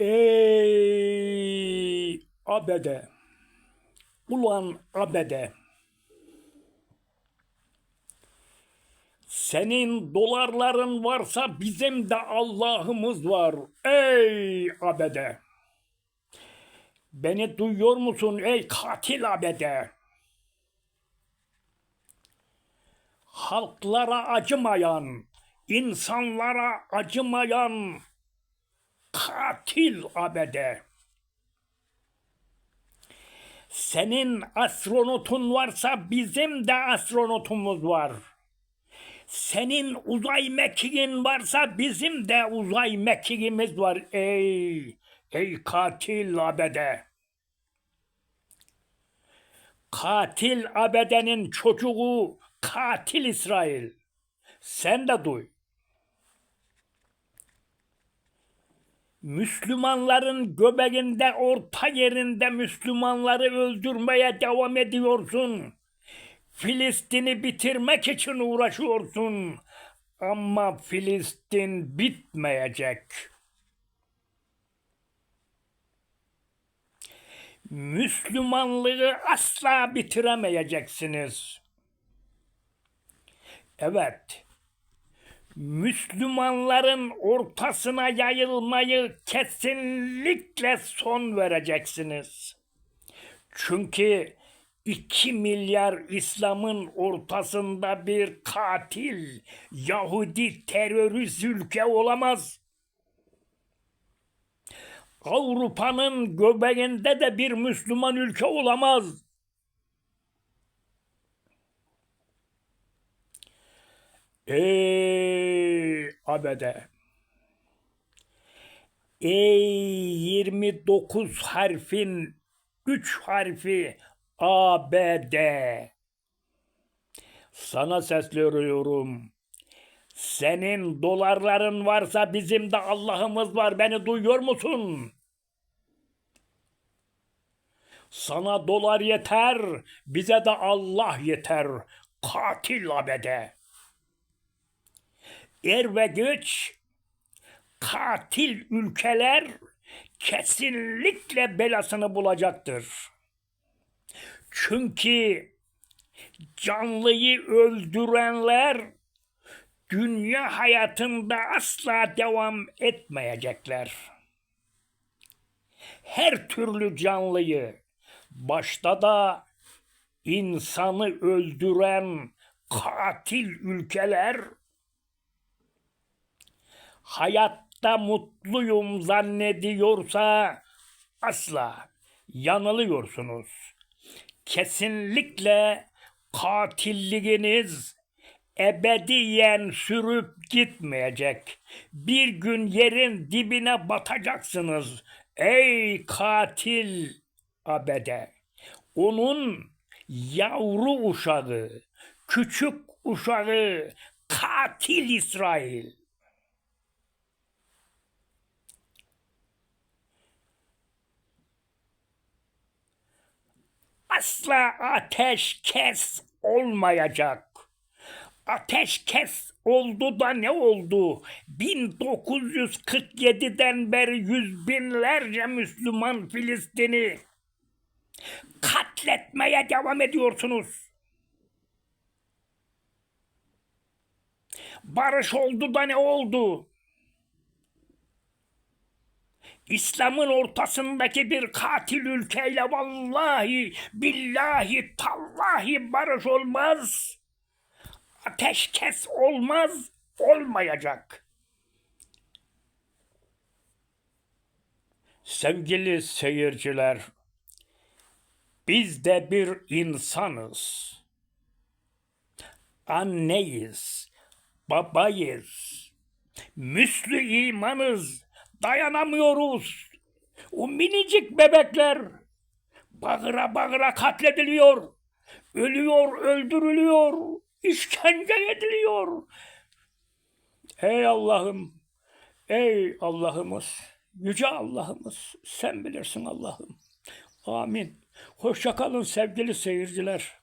Ey abede. Ulan abede. Senin dolarların varsa bizim de Allah'ımız var. Ey abede. Beni duyuyor musun ey katil abede? Halklara acımayan, insanlara acımayan katil abede. Senin astronotun varsa bizim de astronotumuz var. Senin uzay mekiğin varsa bizim de uzay mekiğimiz var. Ey, ey katil abede. Katil abedenin çocuğu katil İsrail. Sen de duy. Müslümanların göbeğinde orta yerinde Müslümanları öldürmeye devam ediyorsun. Filistin'i bitirmek için uğraşıyorsun. Ama Filistin bitmeyecek. Müslümanlığı asla bitiremeyeceksiniz. Evet. Müslümanların ortasına yayılmayı kesinlikle son vereceksiniz. Çünkü 2 milyar İslam'ın ortasında bir katil, Yahudi terörist ülke olamaz. Avrupa'nın göbeğinde de bir Müslüman ülke olamaz. Ey abede. Ey 29 harfin 3 harfi ABD. Sana sesleniyorum. Senin dolarların varsa bizim de Allah'ımız var. Beni duyuyor musun? Sana dolar yeter, bize de Allah yeter. Katil abede. Er ve güç katil ülkeler kesinlikle belasını bulacaktır. Çünkü canlıyı öldürenler dünya hayatında asla devam etmeyecekler. Her türlü canlıyı başta da insanı öldüren katil ülkeler hayatta mutluyum zannediyorsa asla yanılıyorsunuz. Kesinlikle katilliğiniz ebediyen sürüp gitmeyecek. Bir gün yerin dibine batacaksınız. Ey katil abede. Onun yavru uşağı, küçük uşağı katil İsrail. Asla ateş kes olmayacak. Ateş kes oldu da ne oldu? 1947'den beri yüz binlerce Müslüman Filistin'i katletmeye devam ediyorsunuz. Barış oldu da ne oldu? İslam'ın ortasındaki bir katil ülkeyle vallahi billahi tallahi barış olmaz. Ateşkes olmaz, olmayacak. Sevgili seyirciler, biz de bir insanız. Anneyiz, babayız, müslü imanız, dayanamıyoruz. O minicik bebekler bağıra bağıra katlediliyor. Ölüyor, öldürülüyor, işkence ediliyor. Ey Allah'ım, ey Allah'ımız, yüce Allah'ımız, sen bilirsin Allah'ım. Amin. Hoşça kalın sevgili seyirciler.